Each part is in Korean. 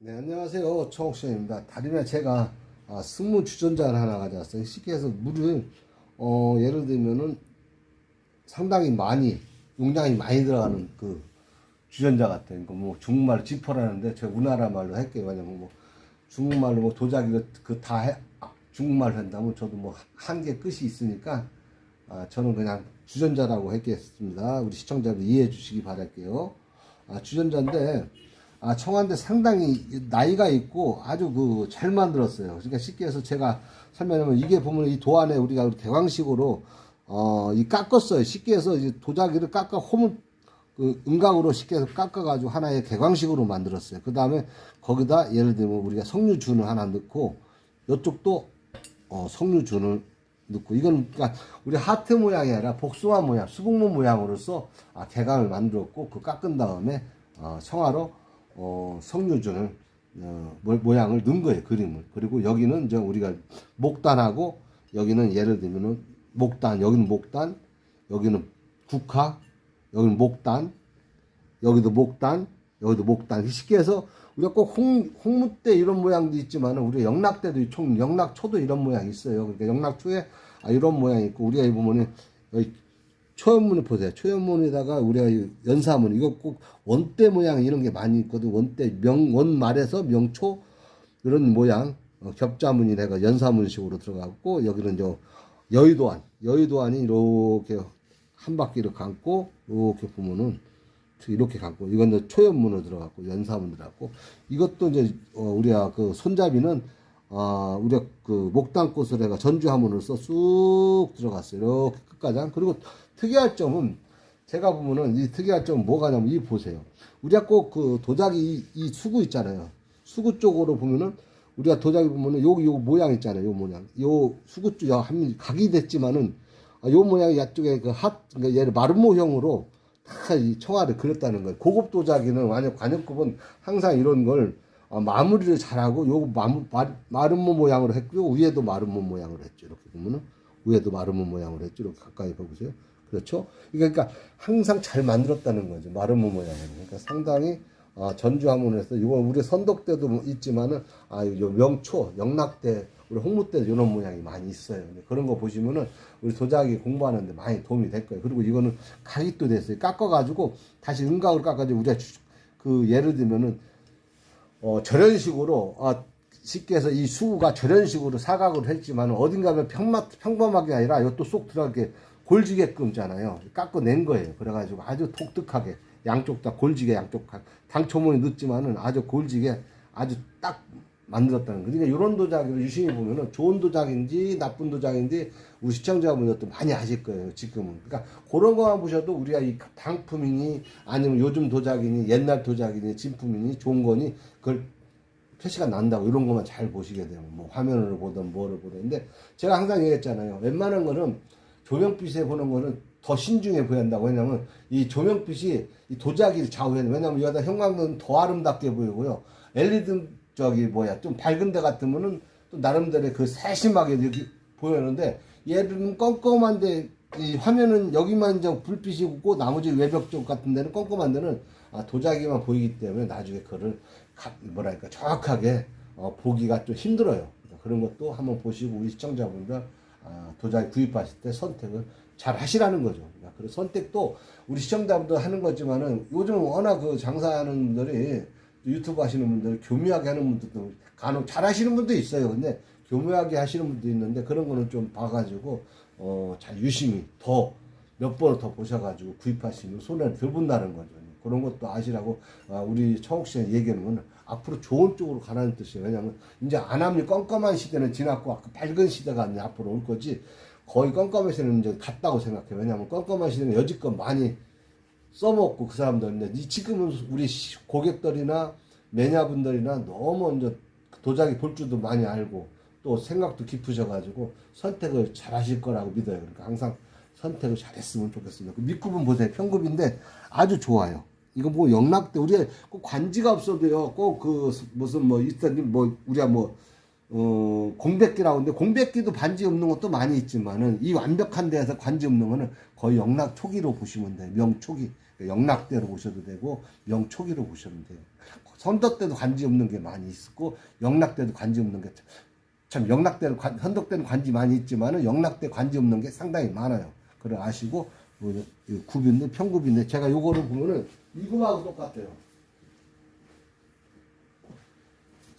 네, 안녕하세요. 청옥션입니다. 다름이 제가 아, 스무 주전자를 하나 가져왔어요. 쉽게 해서 물을, 어, 예를 들면은 상당히 많이, 용량이 많이 들어가는 그 주전자 같아요. 그뭐 중국말로 지퍼라는데 제가 우리나라 말로 할게요. 왜냐면 뭐 중국말로 뭐 도자기를 그 다 해, 아, 중국말로 한다면 저도 뭐 한계 끝이 있으니까 아, 저는 그냥 주전자라고 했겠습니다. 우리 시청자들 이해해 주시기 바랄게요. 아, 주전자인데, 아, 청한데 상당히 나이가 있고 아주 그 잘 만들었어요. 그러니까 쉽게 해서 제가 설명하면 이게 보면 이 도안에 우리가 대광식으로 어, 이 깎았어요. 쉽게 해서 이 도자기를 깎아 홈을 그 음각으로 쉽게 해서 깎아가지고 하나의 개광식으로 만들었어요. 그 다음에 거기다 예를 들면 우리가 석류준을 하나 넣고 이쪽도 어, 석류준을 넣고 이건 그러니까 우리 하트 모양이 아니라 복숭아 모양, 수북문 모양으로서 아, 개강을 만들었고 그 깎은 다음에 어, 청화로 어, 석류준을 어, 모- 모양을 넣은 거예요 그림을 그리고 여기는 이제 우리가 목단하고 여기는 예를 들면은 목단 여기는 목단 여기는 국화 여기는 목단 여기도 목단, 여기도 목단. 쉽게 해서 우리가 꼭 홍, 홍무대 이런 모양도 있지만 우리 영락대도 총 영락 초도 이런 모양이 있어요. 그러니까 영락 초에 아, 이런 모양이 있고 우리가 이 보면은 초연문을 보세요. 초연문에다가 우리가 이 연사문 이거 꼭 원대 모양 이런 게 많이 있거든. 원대 명 원 말에서 명초 이런 모양 어, 겹자문이 내가 연사문식으로 들어갔고 여기는 저 여의도안 여의도안이 이렇게 한 바퀴를 감고 이렇게 보면은 이렇게 감고 이건 초연문으로 들어갔고 연사문 들어갔고 이것도 이제 어, 우리가 그 손잡이는 아 우리가 그 목단꽃을 해가 전주화문으로써 쑥 들어갔어요 이렇게 끝까지 한. 그리고 특이할 점은 제가 보면은 이 특이할 점은 뭐가 냐면 이 보세요 우리가 꼭 그 도자기 이, 이 수구 있잖아요 수구 쪽으로 보면은 우리가 도자기 보면은 요, 요 모양 있잖아요 요 모양 요 수구 쪽한 각이 됐지만은 아, 요 모양이 야쪽에 그 핫, 그러니까 얘를 마름모형으로 다 이 청아를 그렸다는 거예요. 고급 도자기는 완전 관역급은 항상 이런 걸 어, 마무리를 잘하고 요 마무, 마, 마름모 모양으로 했고요. 위에도 마름모 모양으로 했죠. 이렇게 보면은 위에도 마름모 모양으로 했죠. 이렇게 가까이 봐보세요. 그렇죠? 그러니까 항상 잘 만들었다는 거죠. 마름모 모양을. 그러니까 상당히 아, 전주화문에서 이거 우리 선덕 때도 뭐 있지만은 아, 요 명초, 영락대, 우리 홍무 때도 이런 모양이 많이 있어요. 그런 거 보시면은 우리 도자기 공부하는데 많이 도움이 될 거예요. 그리고 이거는 가격도 됐어요. 깎아가지고 다시 음각을 깎아가지고 우리가 주- 그 예를 들면은 어, 저런 식으로 아, 쉽게 해서 이 수구가 저런 식으로 사각으로 했지만 어딘가면 평마, 평범하게 아니라 이것도 쏙 들어가게 골지게끔잖아요. 깎아낸 거예요. 그래가지고 아주 독특하게 양쪽 다 골지게 양쪽 다 당초문이 늦지만은 아주 골지게 아주 딱 만들었다는 거. 그러니까 이런 도자기를 유심히 보면은 좋은 도자기인지 나쁜 도자기인지 우리 시청자분들도 많이 아실 거예요. 지금은. 그러니까 그런 거만 보셔도 우리가 이 방품이니 아니면 요즘 도자기니 옛날 도자기니 진품이니 좋은 거니 그걸 표시가 난다고 이런 것만 잘 보시게 되면 뭐 화면을 보든 뭐를 보든 근데 제가 항상 얘기했잖아요 웬만한 거는 조명빛에 보는 거는 더 신중해 보여야 한다고 왜냐면 이 조명빛이 이 도자기를 좌우해요 왜냐면 여기다 형광등은 더 아름답게 보이고요 LED 저기 뭐야 좀 밝은 데 같으면은 또 나름대로 그 세심하게 이렇게 보이는데 얘는 껌껌한데 이 화면은 여기만 이제 불빛이 있고 나머지 외벽 쪽 같은 데는 껌껌한 데는 아, 도자기만 보이기 때문에 나중에 그거를 가- 뭐랄까 정확하게 어, 보기가 좀 힘들어요. 그런 것도 한번 보시고 우리 시청자분들 아, 도자기 구입하실 때 선택을 잘 하시라는 거죠. 그러니까 그 선택도 우리 시청자분들 하는 거지만은 요즘 워낙 그 장사하는 분들이 유튜브 하시는 분들 교묘하게 하는 분들도 간혹 잘 하시는 분도 있어요. 근데 교묘하게 하시는 분도 있는데 그런 거는 좀 봐가지고 어, 잘 유심히 더 몇 번을 더 보셔가지고 구입하시면 손해를 덜 본다는 거죠. 그런 것도 아시라고 아, 우리 청옥 씨의 얘기는 앞으로 좋은 쪽으로 가라는 뜻이에요. 왜냐하면 이제 안 하면 껌껌한 시대는 지났고 아까 밝은 시대가 이제 앞으로 올 거지 거의 껌껌한 시대는 이제 갔다고 생각해요. 왜냐하면 껌껌한 시대는 여지껏 많이 써먹고 그 사람들 근데 이 지금은 우리 시- 고객들이나 매니아분들이나 너무 이제 도자기 볼 줄도 많이 알고 또 생각도 깊으셔가지고 선택을 잘 하실 거라고 믿어요. 그러니까 항상 선택을 잘했으면 좋겠습니다. 그 밑굽은 보세요. 편굽인데 아주 좋아요. 이거 뭐 영락대 우리가 꼭 관지가 없어도요. 꼭 그 무슨 뭐 있다니 뭐 우리가 뭐 어, 공백기라고 하는데 공백기도 반지 없는 것도 많이 있지만은 이 완벽한 데에서 관지 없는 거는 거의 영락 초기로 보시면 돼요. 명초기. 영락대로 보셔도 되고 명초기로 보셔도 돼요. 선덕 때도 관지 없는 게 많이 있었고 영락 때도 관지 없는 게 참 영락 때는 관, 선덕 때는 관지 많이 있지만은 영락 때 관지 없는 게 상당히 많아요. 그래 아시고 뭐, 이 굽인데 평굽인데 제가 요거를 보면은 이거하고 똑같아요.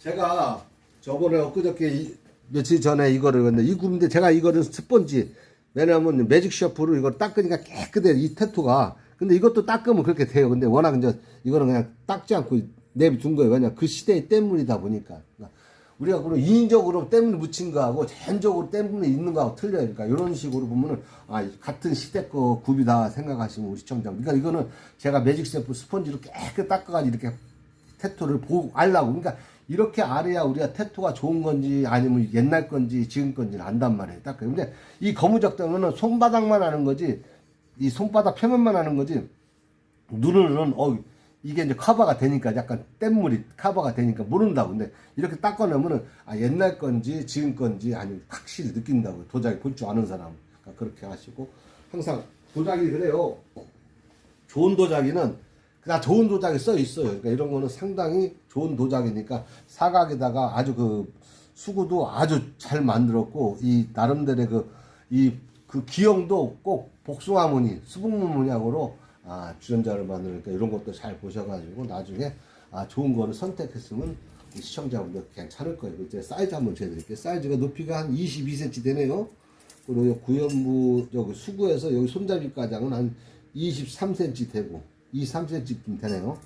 제가 저번에 엊그저께 이- 며칠 전에 이거를 근데 이 굽인데 제가 이거를 스펀지 왜냐면 매직 셔프로 이걸 닦으니까 깨끗해 이 테토가. 근데 이것도 닦으면 그렇게 돼요. 근데 워낙 이제 이거는 그냥 닦지 않고 내비둔 거예요. 왜냐 그 시대의 때문이다 보니까 그러니까 우리가 그럼 인위적으로 때문에 묻힌 거하고 자연적으로 때문에 있는 거하고 틀려요. 그러니까 이런 식으로 보면은 아 같은 시대 거 굽이다 생각하시면 우리 시청자 그러니까 이거는 제가 매직 셔프 스펀지로 깨끗 닦아가지고 이렇게 테토를 보고 알라고. 그러니까 이렇게 알아야 우리가 테토가 좋은 건지 아니면 옛날 건지 지금 건지를 안단 말이에요. 딱 근데 이 거무적당은 손바닥만 하는 거지 이 손바닥 표면만 하는 거지 눈으로는 어 이게 이제 커버가 되니까 약간 뗏물이 커버가 되니까 모른다고. 근데 이렇게 닦아내면은 아 옛날 건지 지금 건지 아니면 확실히 느낀다고. 도자기 볼 줄 아는 사람. 그러니까 그렇게 하시고. 항상 도자기 그래요. 좋은 도자기는 그냥 좋은 도자기 써 있어요. 그러니까 이런 거는 상당히 좋은 도자기니까 사각에다가 아주 그 수구도 아주 잘 만들었고 이 나름대로의 그이 그 기형도 꼭 복숭아 무늬, 수북무 문양으로 아 주전자를 만드니까 이런 것도 잘 보셔가지고 나중에 아 좋은 거를 선택했으면 이 시청자분들 괜찮을 거예요. 이제 사이즈 한번 재드릴게요. 사이즈가 높이가 한 22cm 되네요. 그리고 요 구연부 저기 수구에서 여기 손잡이 가장은 한 23cm 되고 23cm쯤 되네요.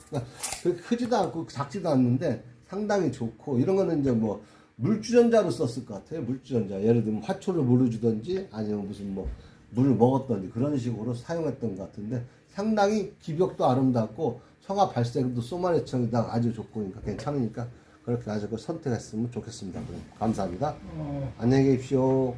그러니까 크지도 않고 작지도 않는데 상당히 좋고 이런 거는 이제 뭐 물주전자로 썼을 것 같아요. 물주전자. 예를 들면 화초를 물을 주든지 아니면 무슨 뭐 물을 먹었던지 그런 식으로 사용했던 것 같은데 상당히 기벽도 아름답고 청아 발색도 소마레청이다 아주 좋고 그러니까 괜찮으니까 그렇게 가지고 선택했으면 좋겠습니다. 그럼 감사합니다. 안녕히 계십시오.